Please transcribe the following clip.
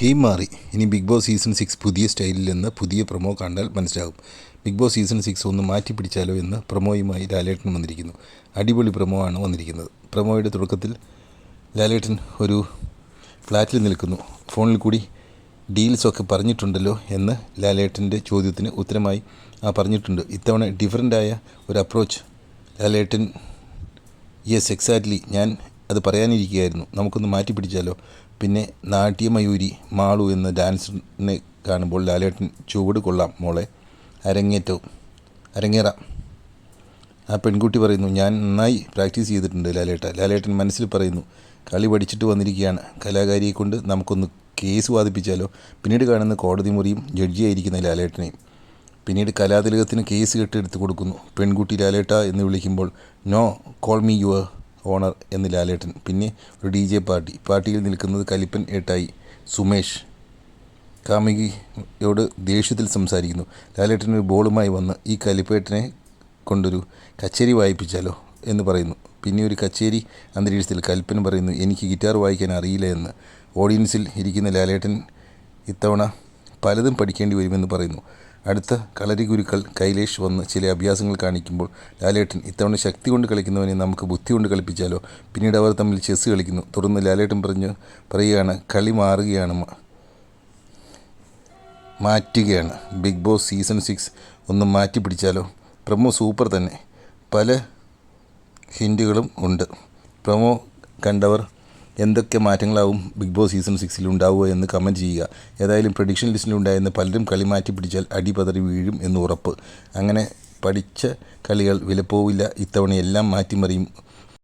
Game മാറി. ഇനി big boss season six പുതിയ സ്റ്റൈലിൽ നിന്ന് പുതിയ പ്രൊമോ കണ്ടാൽ മനസ്സിലാകും. ബിഗ് ബോസ് സീസൺ സിക്സ് ഒന്ന് മാറ്റി പിടിച്ചാലോ എന്ന് പ്രൊമോയുമായി ലാലേട്ടൻ വന്നിരിക്കുന്നു. അടിപൊളി പ്രൊമോ ആണ് വന്നിരിക്കുന്നത്. പ്രൊമോയുടെ തുടക്കത്തിൽ ലാലേട്ടൻ ഒരു ഫ്ലാറ്റിൽ നിൽക്കുന്നു. ഫോണിൽ കൂടി ഡീൽസൊക്കെ പറഞ്ഞിട്ടുണ്ടല്ലോ എന്ന് ലാലേട്ടന്റെ ചോദ്യത്തിന് ഉത്തരമായി ആ പറഞ്ഞിട്ടുണ്ട്. ഇത്തവണ ഡിഫറന്റായ ഒരു അപ്രോച്ച് ലാലേട്ടൻ. യെസ് എക്സാക്ട്ലി ഞാൻ അത് പറയാനിരിക്കുകയായിരുന്നു. നമുക്കൊന്ന് മാറ്റി പിടിച്ചാലോ? പിന്നെ നാട്യമയൂരി മാളു എന്ന ഡാൻസറിനെ കാണുമ്പോൾ ലാലേട്ടൻ ചുവട് കൊള്ളാം മോളെ. അരങ്ങേറ്റവും അരങ്ങേറ. ആ പെൺകുട്ടി പറയുന്നു ഞാൻ നന്നായി പ്രാക്ടീസ് ചെയ്തിട്ടുണ്ട് ലാലേട്ട. ലാലേട്ടൻ മനസ്സിൽ പറയുന്നു കളി പഠിച്ചിട്ട് വന്നിരിക്കുകയാണ്. കലാകാരിയെ കൊണ്ട് നമുക്കൊന്ന് കേസ് വാദിപ്പിച്ചാലോ? പിന്നീട് കാണുന്ന കോടതി മുറിയും ജഡ്ജിയായിരിക്കുന്ന ലാലേട്ടനെയും. പിന്നീട് കലാതിലകത്തിന് കേസ് കെട്ടെടുത്ത് കൊടുക്കുന്നു. പെൺകുട്ടി ലാലേട്ട എന്ന് വിളിക്കുമ്പോൾ no call me your honour എന്ന് ലാലേട്ടൻ. പിന്നെ ഒരു ഡി ജെ പാർട്ടി. പാർട്ടിയിൽ നിൽക്കുന്നത് കലിപ്പൻ ഏട്ടായി സുമേഷ്. കാമുകിയോട് ദേഷ്യത്തിൽ സംസാരിക്കുന്നു. ലാലേട്ടൻ ഒരു ബോളുമായി വന്ന് ഈ കലിപ്പേട്ടനെ കൊണ്ടൊരു കച്ചേരി വായിപ്പിച്ചാലോ എന്ന് പറയുന്നു. പിന്നെ ഒരു കച്ചേരി അന്തരീക്ഷത്തിൽ കൽപ്പന പറയുന്നു എനിക്ക് ഗിറ്റാർ വായിക്കാൻ അറിയില്ല എന്ന്. ഓഡിയൻസിൽ ഇരിക്കുന്ന ലാലേട്ടൻ ഇത്തവണ പലതും പഠിക്കേണ്ടി വരുമെന്ന് പറയുന്നു. അടുത്ത കളരി ഗുരുക്കൾ കൈലേഷ് വന്ന് ചില അഭ്യാസങ്ങൾ കാണിക്കുമ്പോൾ ലാലേട്ടൻ ഇത്തവണ ശക്തി കൊണ്ട് കളിക്കുന്നവനെ നമുക്ക് ബുദ്ധി കൊണ്ട് കളിപ്പിച്ചാലോ? പിന്നീട് അവർ തമ്മിൽ ചെസ്സ് കളിക്കുന്നു. തുടർന്ന് ലാലേട്ടൻ പറഞ്ഞു പറയുകയാണ് കളി മാറുകയാണ് മാറ്റുകയാണ്. ബിഗ് ബോസ് സീസൺ സിക്സ് ഒന്ന് മാറ്റി പിടിച്ചാലോ? പ്രമോ സൂപ്പർ തന്നെ. പല ഹിന്റുകളും ഉണ്ട്. പ്രമോ കണ്ടവർ എന്തൊക്കെ മാറ്റങ്ങളാവും ബിഗ് ബോസ് സീസൺ സിക്സിൽ ഉണ്ടാവുക എന്ന് കമന്റ് ചെയ്യുക. ഏതായാലും പ്രഡിക്ഷൻ ലിസ്റ്റിൽ ലിസ്റ്റിലുണ്ടായിരുന്ന പലരും കളി മാറ്റി പിടിച്ചാൽ അടിപതറി വീഴും എന്ന് ഉറപ്പ്. അങ്ങനെ പഠിച്ച കളികൾ വിലപ്പോവില്ല. ഇത്തവണ എല്ലാം മാറ്റിമറിയും.